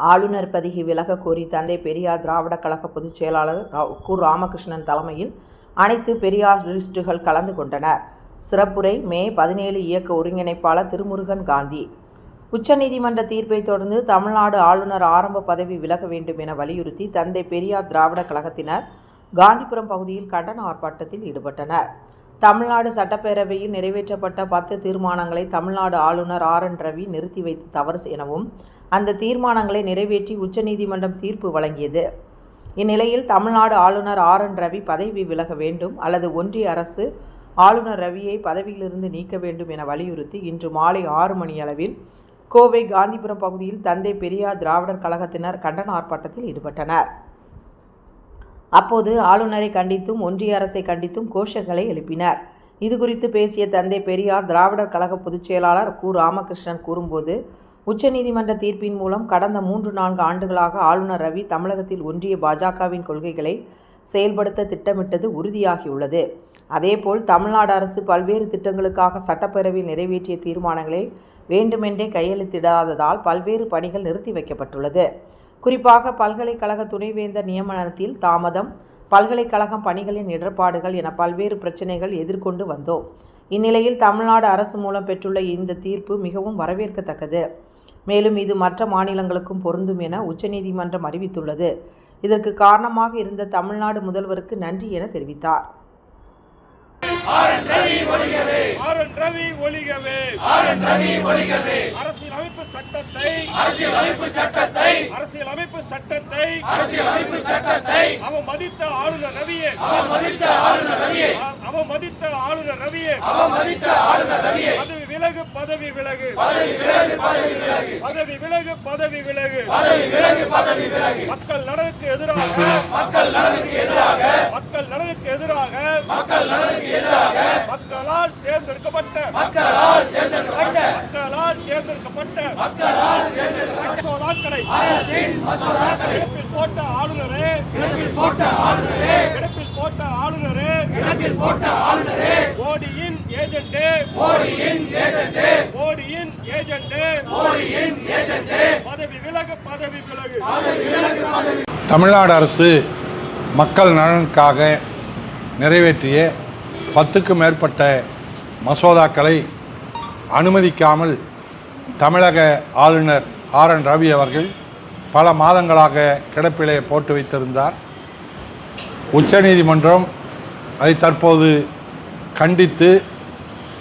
ஆளுநர் பதவி விலக கோரி தந்தை பெரியார் திராவிட கழக பொதுச் செயலாளர் கு ராமகிருஷ்ணன் தலைமையில் அனைத்து பெரியாரிஸ்டுகள் கலந்து கொண்டனர். சிறப்புரை மே பதினேழு இயக்க ஒருங்கிணைப்பாளர் திருமுருகன் காந்தி. உச்சநீதிமன்ற தீர்ப்பை தொடர்ந்து தமிழ்நாடு ஆளுநர் ஆரம்ப பதவி விலக வேண்டும் என வலியுறுத்தி தந்தை பெரியார் திராவிட கழகத்தினர் காந்திபுரம் பகுதியில் கண்டன ஆர்ப்பாட்டத்தில் ஈடுபட்டனர். தமிழ்நாடு சட்டப்பேரவையில் நிறைவேற்றப்பட்ட பத்து தீர்மானங்களை தமிழ்நாடு ஆளுநர் ஆர் என் ரவி நிறுத்தி வைத்து தவறு எனவும் அந்த தீர்மானங்களை நிறைவேற்றி உச்சநீதிமன்றம் தீர்ப்பு வழங்கியது. இந்நிலையில் தமிழ்நாடு ஆளுநர் ஆர் என் ரவி பதவி விலக வேண்டும் அல்லது ஒன்றிய அரசு ஆளுநர் ரவியை பதவியிலிருந்து நீக்க வேண்டும் என வலியுறுத்தி இன்று மாலை ஆறு மணியளவில் கோவை காந்திபுரம் பகுதியில் தந்தை பெரியார் திராவிடர் கழகத்தினர் கண்டன ஆர்ப்பாட்டத்தில் ஈடுபட்டனர். அப்போது ஆளுநரை கண்டித்தும் ஒன்றிய அரசை கண்டித்தும் கோஷங்களை எழுப்பினர். இதுகுறித்து பேசிய தந்தை பெரியார் திராவிடர் கழக பொதுச்செயலாளர் கு. ராமகிருஷ்ணன் கூறும்போது உச்சநீதிமன்ற தீர்ப்பின் மூலம் கடந்த மூன்று நான்கு ஆண்டுகளாக ஆளுநர் ரவி தமிழகத்தில் ஒன்றிய பாஜகவின் கொள்கைகளை செயல்படுத்த திட்டமிட்டது உறுதியாகியுள்ளது. அதேபோல் தமிழ்நாடு அரசு பல்வேறு திட்டங்களுக்காக சட்டப்பேரவையில் நிறைவேற்றிய தீர்மானங்களை வேண்டுமென்றே கையெழுத்திடாததால் பல்வேறு பணிகள் நிறுத்தி வைக்கப்பட்டுள்ளது. குறிப்பாக பல்கலைக்கழக துணைவேந்தர் நியமனத்தில் தாமதம் பல்கலைக்கழகம் பணிகளின் இடர்பாடுகள் என பல்வேறு பிரச்சினைகள் எதிர்கொண்டு வந்தோம். இந்நிலையில் தமிழ்நாடு அரசு மூலம் பெற்றுள்ள இந்த தீர்ப்பு மிகவும் வரவேற்கத்தக்கது. மேலும் இது மற்ற மாநிலங்களுக்கும் பொருந்தும் என உச்சநீதிமன்றம் அறிவித்துள்ளது. இதற்கு காரணமாக இருந்த தமிழ்நாடு முதல்வருக்கு நன்றி என தெரிவித்தார். அரசியலமைப்பு சட்டத்தை. அரசியலமைப்பு சட்டத்தை. அரசியல் அமைப்பு சட்டத்தை. அவன் மதித்த ஆளுநர் ரவியை. அவன் மதித்த ஆளுநர் ரவியை. அவமதித்த ஆளுநர் ரவியே. அவமதித்த ஆளுநர் ரவியை. பதவி விலகு பதவி விலகு. பதவி விலகு பதவி விலகு. பதவி விலகு பதவி விலகு. பதவி விலகு பதவி விலகு. மக்கள் நலனுக்கு எதிராக. மக்கள் நலனுக்கு எதிராக. மக்கள் நலனுக்கு எதிராக. மக்கள் நலனுக்கு எதிராக. மக்களால் தேர்ந்தெடுக்கப்பட்ட. மக்களால் தேர்ந்தெடுக்கப்பட்ட. மக்களால் தேர்ந்தெடுக்கப்பட்ட. மக்களால் தேர்ந்தெடுக்கப்பட்ட. மசோதாக்களை. அரசின் மசோதாக்களை. போட்ட ஆளுநரே. போட்ட ஆளுநரே. கிடப்பில் போட்ட ஆளுநரே. மோடியின் ஏஜென்டே. மோடியின் ஏஜென்டே. மோடியின் ஏஜென்டே. மோடியின் ஏஜென்டே. பதவி விலகு பதவி விலகு. பதவி விலகு பதவி தமிழ்நாடு அரசு மக்கள் நலனுக்காக நிறைவேற்றிய பத்துக்கும் மேற்பட்ட மசோதாக்களை அனுமதிக்காமல் தமிழக ஆளுநர் ஆர் என் ரவி அவர்கள் பல மாதங்களாக கிடப்பிலே போட்டு வைத்திருந்தார். உச்சநீதிமன்றம் அதை தற்போது கண்டித்து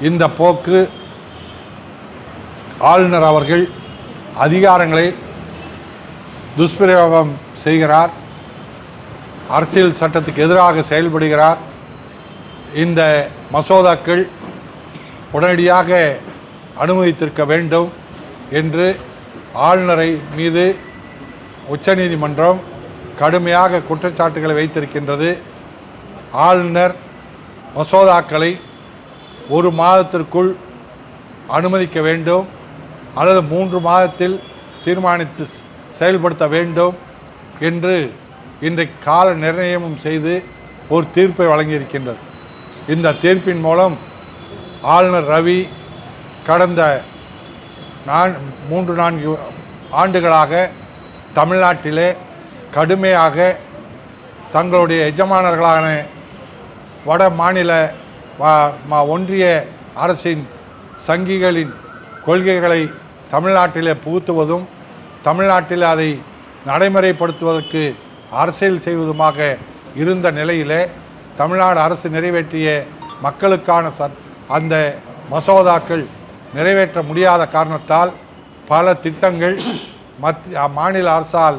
இந்த போக்கு ஆளுநர் அவர்கள் அதிகாரங்களை துஷ்பிரயோகம் செய்கிறார். அரசியல் சட்டத்துக்கு எதிராக செயல்படுகிறார். இந்த மசோதாக்கள் உடனடியாக அனுமதித்திருக்க வேண்டும் என்று ஆளுநரை மீது உச்சநீதிமன்றம் கடுமையாக குற்றச்சாட்டுகளை வைத்திருக்கின்றது. ஆளுநர் மசோதாக்களை ஒரு மாதத்திற்குள் அனுமதிக்க வேண்டும் அல்லது மூன்று மாதத்தில் தீர்மானித்து செயல்படுத்த வேண்டும் என்று இன்றைக்கு கால நிர்ணயமும் செய்து ஒரு தீர்ப்பை வழங்கியிருக்கின்றது. இந்த தீர்ப்பின் மூலம் ஆளுநர் ரவி கடந்த நான் மூன்று நான்கு ஆண்டுகளாக தமிழ்நாட்டிலே கடுமையாக தங்களுடைய எஜமானர்களான வட மாநில ம- ஒன்றிய அரசின் சங்கிகளின் கொள்கைகளை தமிழ்நாட்டிலே புகுத்துவதும் தமிழ்நாட்டில் அதை நடைமுறைப்படுத்துவதற்கு அரசியல் செய்வதுமாக இருந்த நிலையிலே தமிழ்நாடு அரசு நிறைவேற்றிய மக்களுக்கான ச அந்த மசோதாக்கள் நிறைவேற்ற முடியாத காரணத்தால் பல திட்டங்கள் மத் மாநில அரசால்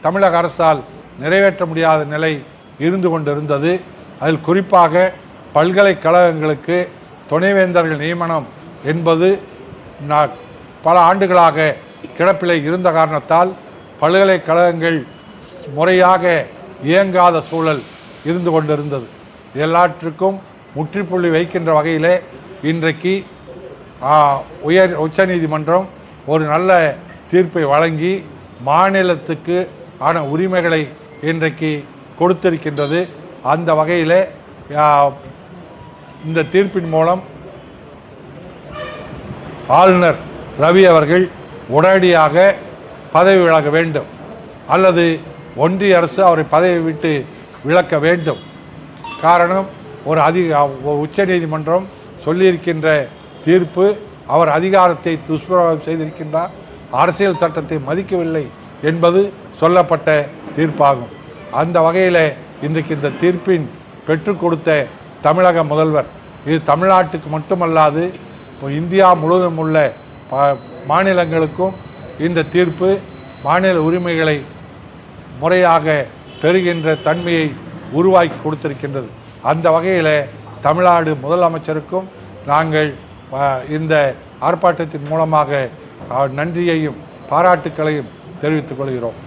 தமிழக அரசால் நிறைவேற்ற முடியாத நிலை இருந்து கொண்டிருந்தது. அதில் குறிப்பாக பல்கலைக்கழகங்களுக்கு துணைவேந்தர்கள் நியமனம் என்பது பல ஆண்டுகளாக கிடப்பில் இருந்த காரணத்தால் பல்கலைக்கழகங்கள் முறையாக இயங்காத சூழல் இருந்து கொண்டிருந்தது. எல்லாற்றுக்கும் முற்றுப்புள்ளி வைக்கின்ற வகையிலே இன்றைக்கு உயர் உச்சநீதிமன்றம் ஒரு நல்ல தீர்ப்பை வழங்கி மாநிலத்துக்கு ஆன உரிமைகளை இன்றைக்கு கொடுத்திருக்கின்றது. அந்த வகையில் இந்த தீர்ப்பின் மூலம் ஆளுநர் ரவி அவர்கள் உடனடியாக பதவி விலக வேண்டும். அல்லது ஒன்றிய அரசு அவரை பதவி விட்டு விலக்க வேண்டும். காரணம் ஒரு அதிக உச்சநீதிமன்றம் சொல்லியிருக்கின்ற தீர்ப்பு அவர் அதிகாரத்தை துஷ்பிரயோகம் செய்திருக்கின்றார் அரசியல் சட்டத்தை மதிக்கவில்லை என்பது சொல்லப்பட்ட தீர்ப்பாகும். அந்த வகையில் இன்றைக்கு இந்த தீர்ப்பின் பெற்றுக் கொடுத்த தமிழக முதல்வர். இது தமிழ்நாட்டுக்கு மட்டுமல்லாது இப்போ இந்தியா முழுவதும் உள்ள ப- மாநிலங்களுக்கும் இந்த தீர்ப்பு மாநில உரிமைகளை முறையாக பெறுகின்ற தன்மையை உருவாக்கி கொடுத்திருக்கின்றது. அந்த வகையில் தமிழ்நாடு முதலமைச்சருக்கும் நாங்கள் இந்த ஆர்ப்பாட்டத்தின் மூலமாக நன்றியையும் பாராட்டுக்களையும் தெரிவித்துக் கொள்கிறோம்.